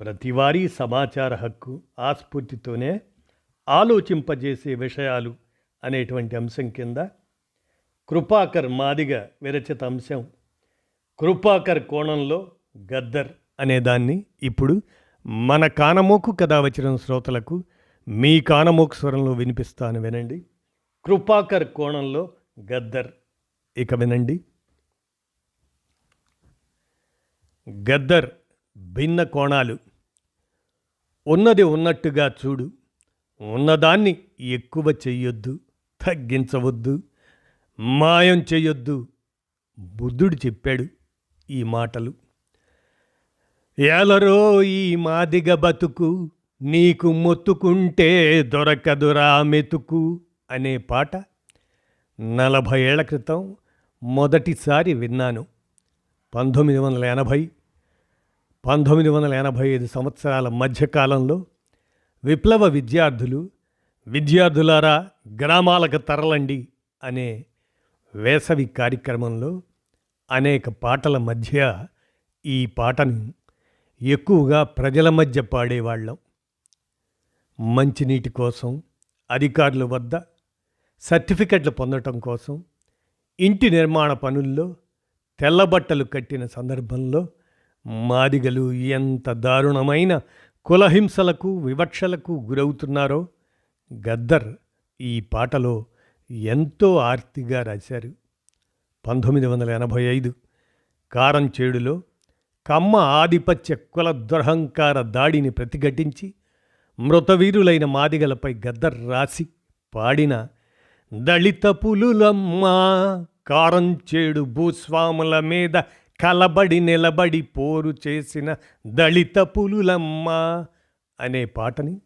ప్రతివారీ సమాచార హక్కు ఆస్ఫూర్తితోనే ఆలోచింపజేసే విషయాలు అనేటువంటి అంశం కింద కృపాకర్ మాదిగ విరచిత అంశం. కృపాకర్ కోణంలో గద్దర్ అనేదాన్ని ఇప్పుడు మన కానమోకు కథ వచ్చిన శ్రోతలకు మీ కానమోకు స్వరంలో వినిపిస్తాను వినండి. కృపాకర్ కోణంలో గద్దర్ ఇక వినండి. గద్దర్ భిన్న కోణాలు ఉన్నది ఉన్నట్టుగా చూడు. ఉన్నదాన్ని ఎక్కువ చెయ్యొద్దు తగ్గించవద్దు మాయం చెయ్యొద్దు బుద్ధుడు చెప్పాడు ఈ మాటలు. ఎలరో ఈ మాదిగ బతుకు నీకు మొత్తుకుంటే దొరకదురా మెతుకు అనే పాట నలభై ఏళ్ళ క్రితం మొదటిసారి విన్నాను. పంతొమ్మిది వందల ఎనభై పంతొమ్మిది వందల ఎనభై ఐదు సంవత్సరాల మధ్యకాలంలో విప్లవ విద్యార్థులు విద్యార్థులారా గ్రామాలకు తరలండి అనే వేసవి కార్యక్రమంలో అనేక పాటల మధ్య ఈ పాటను ఎక్కువగా ప్రజల మధ్య పాడేవాళ్ళం. మంచినీటి కోసం అధికారుల వద్ద సర్టిఫికెట్లు పొందటం కోసం ఇంటి నిర్మాణ పనుల్లో తెల్లబట్టలు కట్టిన సందర్భంలో మాదిగలు ఎంత దారుణమైన కులహింసలకు వివక్షలకు గురవుతున్నారో గద్దర్ ఈ పాటలో ఎంతో ఆర్తిగా రాశారు. పంతొమ్మిది వందల ఎనభై ఐదు కారంచేడులో కమ్మ ఆధిపత్య కుల దురహంకార దాడిని ప్రతిఘటించి మృతవీరులైన మాదిగలపై గద్దర్ రాసి పాడిన దళిత పులులమ్మ కారంచేడు భూస్వాముల మీద కలబడి నిలబడి పోరు చేసిన దళిత పులులమ్మ అనే పాటని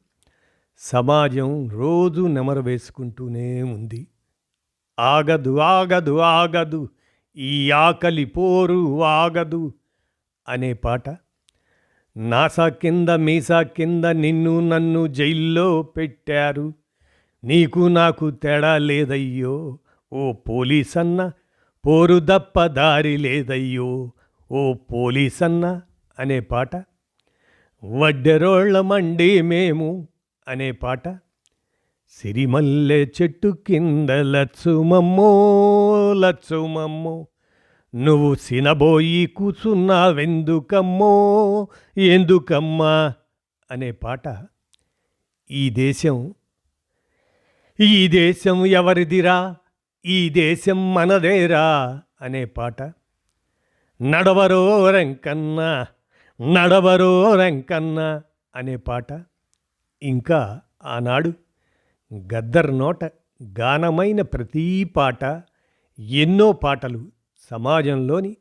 సమాజం రోజు నెమరు వేసుకుంటూనే ఉంది. ఆగదు ఆగదు ఆగదు ఈ ఆకలి పోరు ఆగదు అనే పాట నాసా కింద మీసా కింద నిన్ను నన్ను జైల్లో పెట్టారు. నీకు నాకు తేడా లేదయ్యో ఓ పోలీసన్న పోరు దప్ప దారి లేదయ్యో ఓ పోలీసన్న అనే పాట. వడ్డెరోళ్ళ మండి మేము అనే పాట. సిరిమల్లె చెట్టు కింద లచ్చుమమ్మో లచ్చుమమ్మో నువ్వు సినబోయి కూర్చున్నావెందుకమ్మో ఎందుకమ్మా అనే పాట. ఈ దేశం ఈ దేశం ఎవరిదిరా? ఈ దేశం మనదేరా అనే పాట. నడవరో రంకన్న నడవరో రంకన్న అనే పాట. ఇంకా ఆనాడు గద్దర్ నోట గానమైన ప్రతీ పాట ఎన్నో పాటలు సమాజంలోని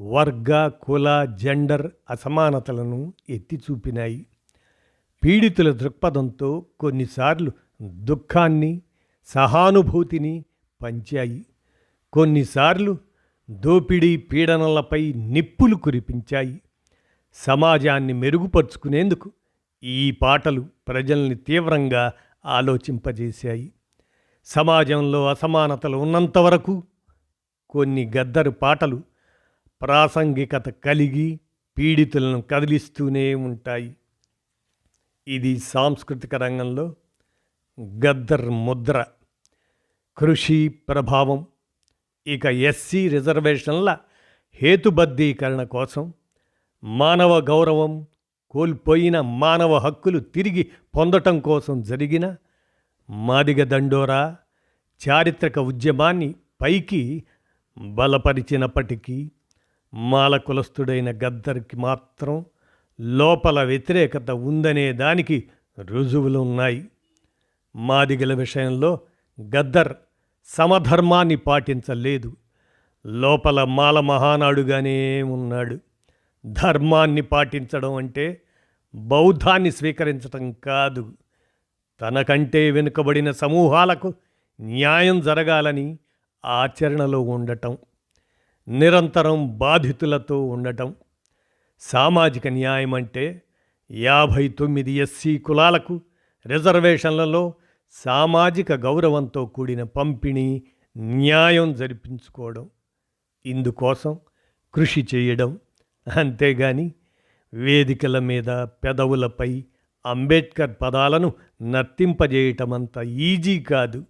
వర్గ కుల జెండర్ అసమానతలను ఎత్తి చూపినాయి. పీడితుల దృక్పథంతో కొన్నిసార్లు దుఃఖాన్ని సహానుభూతిని పంచాయి. కొన్నిసార్లు దోపిడీ పీడనలపై నిప్పులు కురిపించాయి. సమాజాన్ని మెరుగుపరుచుకునేందుకు ఈ పాటలు ప్రజల్ని తీవ్రంగా ఆలోచింపజేశాయి. సమాజంలో అసమానతలు ఉన్నంతవరకు కొన్ని గద్దరు పాటలు ప్రాసంగికత కలిగి పీడితులను కదిలిస్తూనే ఉంటాయి. ఇది సాంస్కృతిక రంగంలో గద్దర్ ముద్ర. కృషి ప్రభావం ఇక ఎస్సీ రిజర్వేషన్ల హేతుబద్ధీకరణ కోసం మానవ గౌరవం కోల్పోయిన మానవ హక్కులు తిరిగి పొందటం కోసం జరిగిన మాదిగ దండోరా చారిత్రక ఉద్యమాన్ని పైకి బలపరిచినప్పటికీ మాల కులస్థుడైన గద్దర్కి మాత్రం లోపల వ్యతిరేకత ఉందనే దానికి రుజువులు ఉన్నాయి మాదిగల విషయంలో గద్దర్ సమధర్మాన్ని పాటించలేదు. లోపల మాల మహానాడుగానే ఉన్నాడు. ధర్మాన్ని పాటించడం అంటే బౌద్ధాన్ని స్వీకరించటం కాదు. తనకంటే వెనుకబడిన సమూహాలకు న్యాయం జరగాలని ఆచరణలో ఉండటం నిరంతరం బాధితులతో ఉండటం సామాజిక న్యాయం అంటే యాభై తొమ్మిది ఎస్సీ కులాలకు రిజర్వేషన్లలో సామాజిక గౌరవంతో కూడిన పంపిణీ న్యాయం జరిపించుకోవడం ఇందుకోసం కృషి చేయడం అంతేగాని వేదికల మీద పెదవులపై అంబేద్కర్ పదాలను నర్తింపజేయటం అంత ఈజీ కాదు.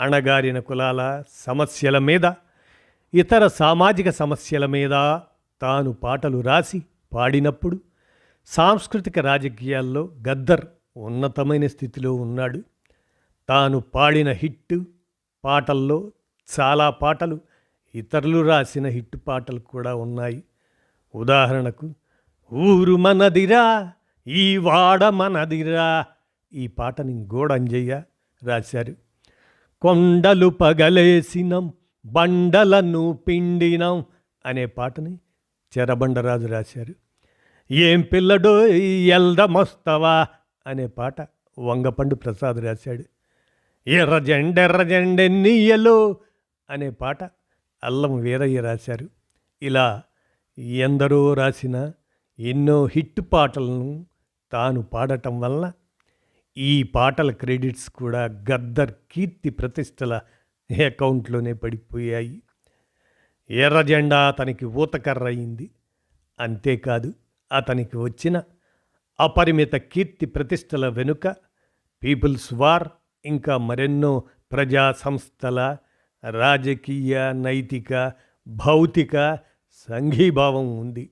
అణగారిన కులాల సమస్యల మీద ఇతర సామాజిక సమస్యల మీద తాను పాటలు రాసి పాడినప్పుడు సాంస్కృతిక రాజకీయాల్లో గద్దర్ ఉన్నతమైన స్థితిలో ఉన్నాడు. తాను పాడిన హిట్ పాటల్లో చాలా పాటలు ఇతరులు రాసిన హిట్ పాటలు కూడా ఉన్నాయి. ఉదాహరణకు ఊరు మనదిరా ఈ వాడ మనదిరా ఈ పాటని గోడంజయ్య రాశారు. కొండలు పగలేసినం బండలను పిండినం అనే పాటని చెరబండరాజు రాశారు. ఏం పిల్లడో ఎల్దమొస్తవా అనే పాట వంగపండు ప్రసాద్ రాశాడు. ఎర్రజెండెర్రజెండెన్నియలో అనే పాట అల్లం వీరయ్య రాశారు. ఇలా ఎందరో రాసిన ఎన్నో హిట్ పాటలను తాను పాడటం వల్ల ఈ పాటల క్రెడిట్స్ కూడా గద్దర్ కీర్తి ప్రతిష్టల అకౌంట్లోనే పడిపోయాయి. ఎర్ర జెండా అతనికి ఊతకర్ర అయింది. అంతేకాదు అతనికి వచ్చిన అపరిమిత కీర్తి ప్రతిష్టల వెనుక పీపుల్స్ వార్ ఇంకా మరెన్నో ప్రజా సంస్థల రాజకీయ నైతిక భౌతిక సంఘీభావం ఉంది.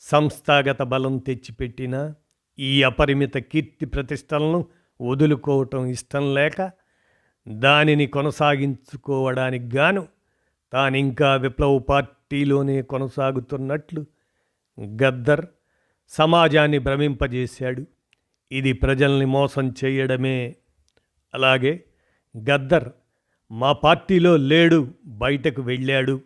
సంస్థాగత బలం తెచ్చిపెట్టిన ఈ అపరిమిత కీర్తి ప్రతిష్టలను వదులుకోవటం ఇష్టం లేక దానిని కొనసాగించుకోవడానికి గాను తానింకా విప్లవ పార్టీలోనే కొనసాగుతున్నట్లు గద్దర్ సమాజాన్ని భ్రమింపజేశాడు. ఇది ప్రజల్ని మోసం చేయడమే. అలాగే గద్దర్ మా పార్టీలో లేడు బయటకు వెళ్ళాడు.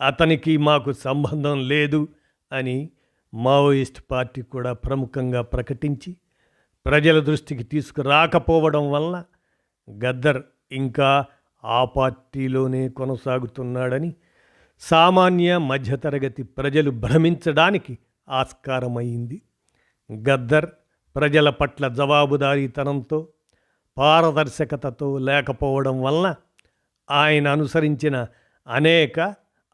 అతనికి మాకు సంబంధం లేదు అని మావోయిస్ట్ పార్టీ కూడా ప్రముఖంగా ప్రకటించి ప్రజల దృష్టికి తీసుకురాకపోవడం వలన గద్దర్ ఇంకా ఆ పార్టీలోనే కొనసాగుతున్నాడని సామాన్య మధ్యతరగతి ప్రజలు భ్రమించడానికి ఆస్కారమైంది గద్దర్ ప్రజల పట్ల జవాబుదారీతనంతో పారదర్శకతతో లేకపోవడం వలన ఆయన అనుసరించిన అనేక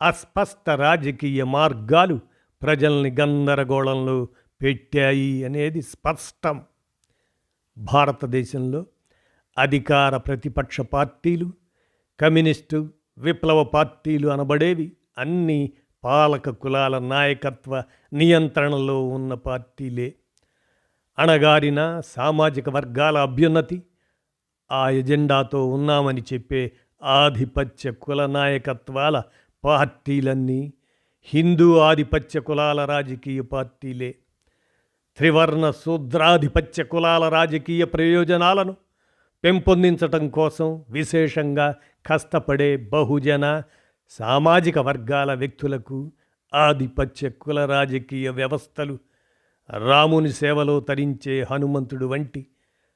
అస్పష్ట రాజకీయ మార్గాలు ప్రజల్ని గందరగోళంలో పెట్టాయి అనేది స్పష్టం. భారతదేశంలో అధికార ప్రతిపక్ష పార్టీలు కమ్యూనిస్టు విప్లవ పార్టీలు అనబడేవి అన్నీ పాలక కులాల నాయకత్వ నియంత్రణలో ఉన్న పార్టీలే. అణగారిన సామాజిక వర్గాల అభ్యున్నతి ఆ ఎజెండాతో ఉన్నామని చెప్పే ఆధిపత్య కుల నాయకత్వాల పార్టీలన్నీ హిందూ ఆధిపత్య కులాల రాజకీయ పార్టీలే. త్రివర్ణ శూద్రాధిపత్య కులాల రాజకీయ ప్రయోజనాలను పెంపొందించటం కోసం విశేషంగా కష్టపడే బహుజన సామాజిక వర్గాల వ్యక్తులకు ఆధిపత్య కుల రాజకీయ వ్యవస్థలు రాముని సేవలో తరించే హనుమంతుడు వంటి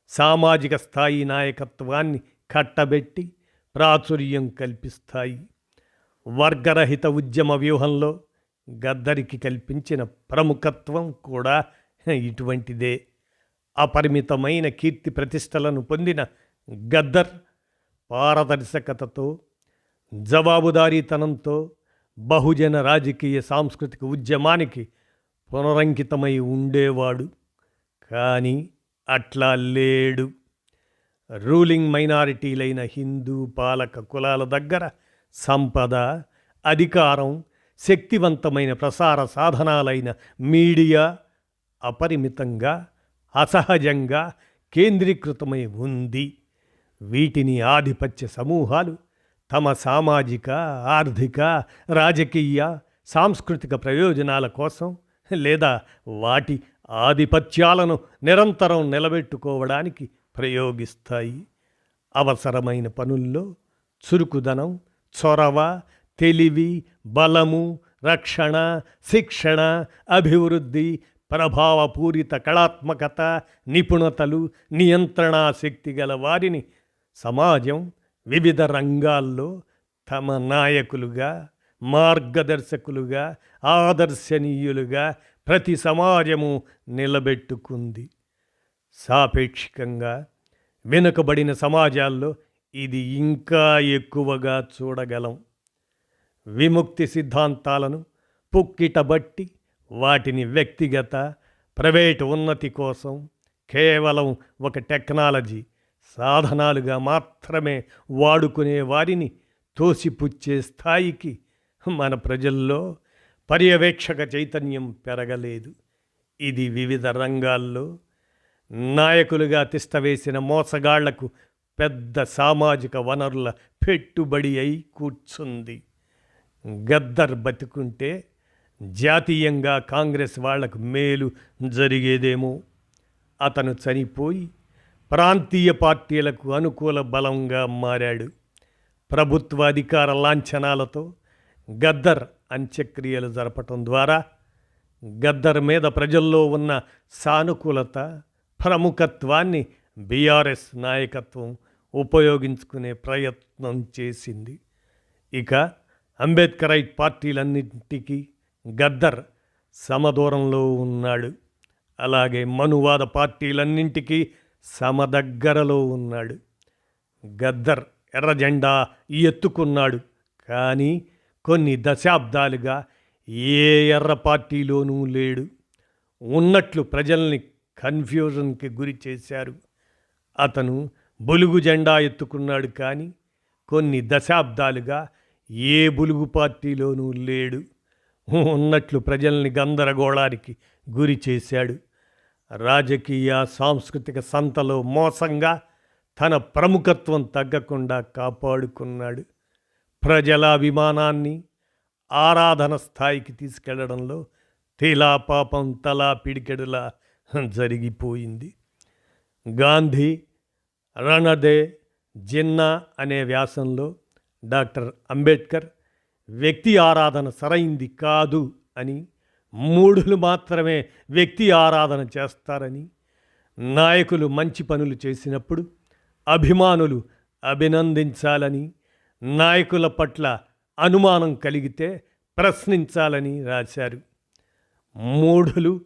సామాజిక స్థాయి నాయకత్వాన్ని కట్టబెట్టి ప్రాచుర్యం కల్పిస్తాయి. వర్గరహిత ఉద్యమ వ్యూహంలో గద్దరికి కల్పించిన ప్రముఖత్వం కూడా ఇటువంటిదే. అపరిమితమైన కీర్తి ప్రతిష్టలను పొందిన గద్దర్ పారదర్శకతతో జవాబుదారీతనంతో బహుజన రాజకీయ సాంస్కృతిక ఉద్యమానికి పునరంకితమై ఉండేవాడు కానీ అట్లా లేడు. రూలింగ్ మైనారిటీలైన హిందూ పాలక కులాల దగ్గర సంపద అధికారం శక్తివంతమైన ప్రసార సాధనాలైన మీడియా అపరిమితంగా అసహజంగా కేంద్రీకృతమై ఉంది. వీటిని ఆధిపత్య సమూహాలు తమ సామాజిక ఆర్థిక రాజకీయ సాంస్కృతిక ప్రయోజనాల కోసం లేదా వాటి ఆధిపత్యాలను నిరంతరం నిలబెట్టుకోవడానికి ప్రయోగిస్తాయి. అవసరమైన పనుల్లో చురుకుదనం చొరవ తెలివి బలము రక్షణ శిక్షణ అభివృద్ధి ప్రభావపూరిత కళాత్మకత నిపుణతలు నియంత్రణా శక్తి గల వారిని సమాజం వివిధ రంగాల్లో తమ నాయకులుగా మార్గదర్శకులుగా ఆదర్శనీయులుగా ప్రతి సమాజము నిలబెట్టుకుంది. సాపేక్షికంగా వెనుకబడిన సమాజాల్లో ఇది ఇంకా ఎక్కువగా చూడగలం. విముక్తి సిద్ధాంతాలను పుక్కిటబట్టి వాటిని వ్యక్తిగత ప్రైవేటు ఉన్నతి కోసం కేవలం ఒక టెక్నాలజీ సాధనాలుగా మాత్రమే వాడుకునే వారిని తోసిపుచ్చే స్థాయికి మన ప్రజల్లో పర్యవేక్షక చైతన్యం పెరగలేదు. ఇది వివిధ రంగాల్లో నాయకులుగా తిష్టవేసిన మోసగాళ్ళకు పెద్ద సామాజిక వనరుల పెట్టుబడి అయి కూర్చుంది. గద్దర్ బతుకుంటే జాతీయంగా కాంగ్రెస్ వాళ్ళకు మేలు జరిగేదేమో. అతను చనిపోయి ప్రాంతీయ పార్టీలకు అనుకూల బలంగా మారాడు. ప్రభుత్వ అధికార లాంఛనాలతో గద్దర్ అంత్యక్రియలు జరపటం ద్వారా గద్దర్ మీద ప్రజల్లో ఉన్న సానుకూలత ప్రముఖత్వాన్ని బీఆర్ఎస్ నాయకత్వం ఉపయోగించుకునే ప్రయత్నం చేసింది. ఇక అంబేద్కరైట్ పార్టీలన్నింటికీ గద్దర్ సమదూరంలో ఉన్నాడు. అలాగే మనువాద పార్టీలన్నింటికీ సమదగ్గరలో ఉన్నాడు. గద్దర్ ఎర్ర జెండా ఎత్తుకున్నాడు. కానీ కొన్ని దశాబ్దాలుగా ఏ ఎర్ర పార్టీలోనూ లేడు. ఉన్నట్లు ప్రజల్ని కన్ఫ్యూజన్కి గురి చేశారు. అతను బులుగు జెండా ఎత్తుకున్నాడు కానీ కొన్ని దశాబ్దాలుగా ఏ బులుగు పార్టీలోనూ లేడు. ఉన్నట్లు ప్రజల్ని గందరగోళానికి గురి చేశాడు. రాజకీయ సాంస్కృతిక సంతలో మోసంగా తన ప్రముఖత్వం తగ్గకుండా కాపాడుకున్నాడు. ప్రజల అభిమానాన్ని ఆరాధన స్థాయికి తీసుకెళ్ళడంలో తీలా పాపం తలా పిడికెడులా జరిగిపోయింది. గాంధీ రణదే జిన్నా అనే వ్యాసంలో డాక్టర్ అంబేద్కర్ వ్యక్తి ఆరాధన సరైంది కాదు అని మూఢులు మాత్రమే వ్యక్తి ఆరాధన చేస్తారని నాయకులు మంచి పనులు చేసినప్పుడు అభిమానులు అభినందించాలని నాయకుల పట్ల అనుమానం కలిగితే ప్రశ్నించాలని రాశారు. మూఢులు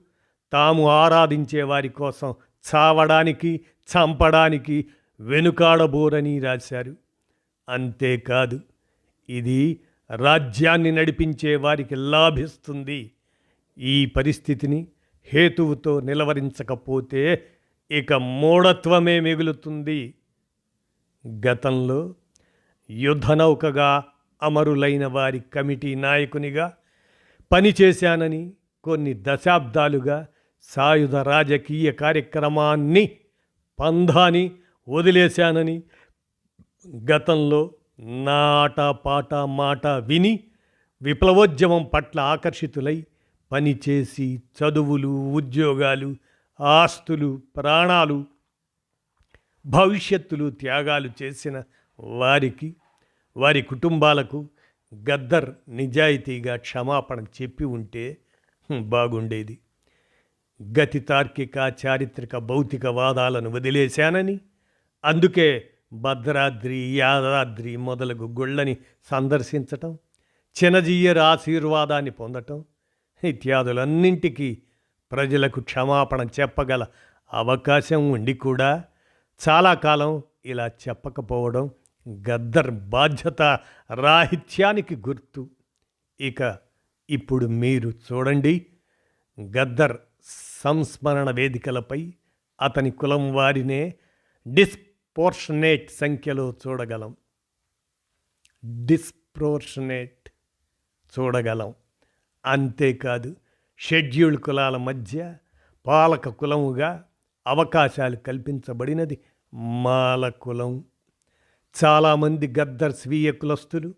తాము ఆరాధించే వారి కోసం చావడానికి చంపడానికి వెనుకాడబోరని రాశారు. అంతేకాదు ఇది రాజ్యాన్ని నడిపించే వారికి లాభిస్తుంది. ఈ పరిస్థితిని హేతువుతో నిలవరించకపోతే ఇక మూఢత్వమే మిగులుతుంది. గతంలో యుద్ధనౌకగా అమరులైన వారి కమిటీ నాయకునిగా పనిచేశానని కొన్ని దశాబ్దాలుగా సాయుధ రాజకీయ కార్యక్రమాన్ని పంధాని వదిలేశానని గతంలో నాట పాట మాట విని విప్లవోద్యమం పట్ల ఆకర్షితులై పనిచేసి చదువులు ఉద్యోగాలు ఆస్తులు ప్రాణాలు భవిష్యత్తులు త్యాగాలు చేసిన వారికి వారి కుటుంబాలకు గద్దర్ నిజాయితీగా క్షమాపణ చెప్పి ఉంటే బాగుండేది. గతి తార్కిక చారిత్రక భౌతిక వాదాలను వదిలేశానని. అందుకే భద్రాద్రి యాదాద్రి మొదలగు గుళ్ళని సందర్శించటం చినజీయర్ ఆశీర్వాదాన్ని పొందటం ఇత్యాదులన్నింటికీ ప్రజలకు క్షమాపణ చెప్పగల అవకాశం ఉండి కూడా చాలా కాలం ఇలా చెప్పకపోవడం గద్దర్ బాధ్యత రాహిత్యానికి గుర్తు. ఇక ఇప్పుడు మీరు చూడండి. గద్దర్ సంస్మరణ వేదికలపై అతని కులం వారినే డిస్పోర్షనేట్ సంఖ్యలో చూడగలం. డిస్ప్రోర్షనేట్ చూడగలం. అంతేకాదు షెడ్యూల్డ్ కులాల మధ్య పాలక కులముగా అవకాశాలు కల్పించబడినది మాల కులం. చాలామంది గద్దర్ స్వీయ కులస్తులు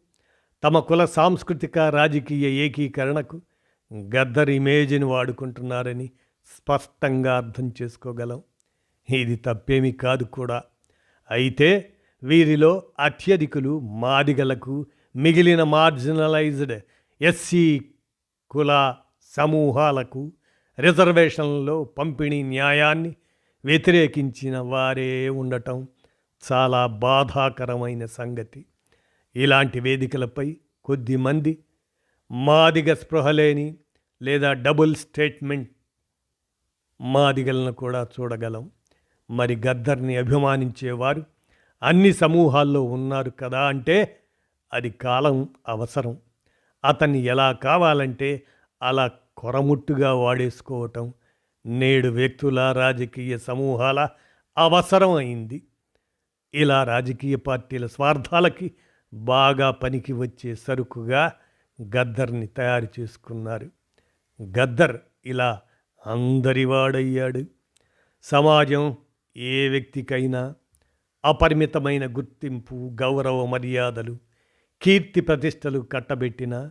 తమ కుల సాంస్కృతిక రాజకీయ ఏకీకరణకు గద్దర్ ఇమేజ్ని వాడుకుంటున్నారని స్పష్టంగా అర్థం చేసుకోగలం. ఇది తప్పేమీ కాదు కూడా. అయితే వీరిలో అత్యధికులు మాదిగలకు మిగిలిన మార్జినలైజ్డ్ ఎస్సీ కుల సమూహాలకు రిజర్వేషన్లో పంపిణీ న్యాయాన్ని వ్యతిరేకించిన వారే ఉండటం చాలా బాధాకరమైన సంగతి. ఇలాంటి వేదికలపై కొద్దిమంది మాదిగ స్పృహలేని లేదా డబుల్ స్టేట్మెంట్ మాదిగలను కూడా చూడగలం. మరి గద్దర్ని అభిమానించేవారు అన్ని సమూహాల్లో ఉన్నారు కదా అంటే అది కాలం అవసరం. అతన్ని ఎలా కావాలంటే అలా కొరముట్టుగా వాడేసుకోవటం నేడు వ్యక్తుల రాజకీయ సమూహాల అవసరం అయింది. ఇలా రాజకీయ పార్టీల స్వార్థాలకి బాగా పనికి వచ్చే సరుకుగా గద్దర్ని తయారు చేసుకున్నారు. గద్దర్ ఇలా అందరివాడయ్యాడు. సమాజం ఏ వ్యక్తికైనా అపరిమితమైన గుర్తింపు గౌరవ మర్యాదలు కీర్తి ప్రతిష్టలు కట్టబెట్టిన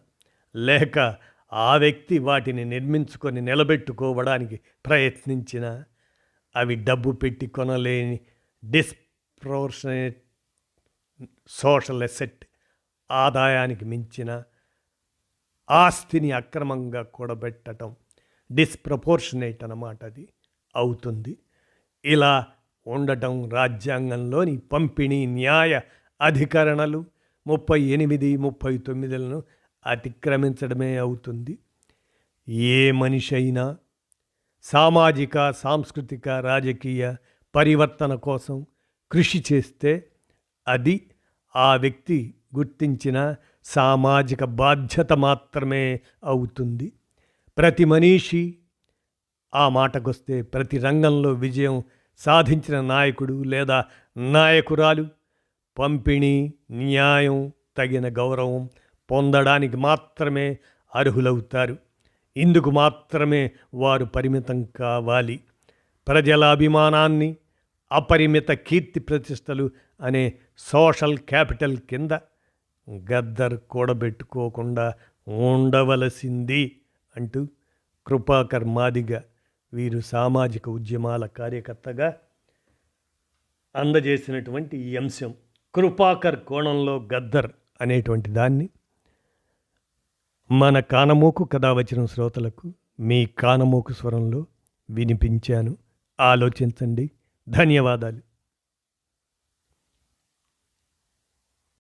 లేక ఆ వ్యక్తి వాటిని నిర్మించుకొని నిలబెట్టుకోవడానికి ప్రయత్నించిన అవి డబ్బు పెట్టి కొనలేని డిస్ప్రోర్షనేట్ సోషల్ ఎసెట్ ఆదాయానికి మించిన ఆస్తిని అక్రమంగా కూడబెట్టడం డిస్ప్రపోర్షనేట్ అన్నమాట అది అవుతుంది. ఇలా ఉండటం రాజ్యాంగంలోని పంపిణీ న్యాయ అధికరణలు ముప్పై ఎనిమిది ముప్పై తొమ్మిదిలను అతిక్రమించడమే అవుతుంది. ఏ మనిషి అయినా సామాజిక సాంస్కృతిక రాజకీయ పరివర్తన కోసం కృషి చేస్తే అది ఆ వ్యక్తి గుర్తించిన సామాజిక బాధ్యత మాత్రమే అవుతుంది. ప్రతి మనిషి ఆ మాటకొస్తే ప్రతి రంగంలో విజయం సాధించిన నాయకుడు లేదా నాయకురాలు పంపిణీ న్యాయం తగిన గౌరవం పొందడానికి మాత్రమే అర్హులవుతారు. ఇందుకు మాత్రమే వారు పరిమితం కావాలి. ప్రజల అభిమానాన్ని అపరిమిత కీర్తి ప్రతిష్టలు అనే సోషల్ క్యాపిటల్ కింద గద్దర్ కూడబెట్టుకోకుండా ఉండవలసింది అంటూ కృపాకర్ మాదిగ వీరు సామాజిక ఉద్యమాల కార్యకర్తగా అందజేసినటువంటి ఈ అంశం. కృపాకర్ కోణంలో గద్దర్ అనేటువంటి దాన్ని మన కానమోకు కథ వచ్చిన శ్రోతలకు మీ కానమోకు స్వరంలో వినిపించాను. ఆలోచించండి. ధన్యవాదాలు.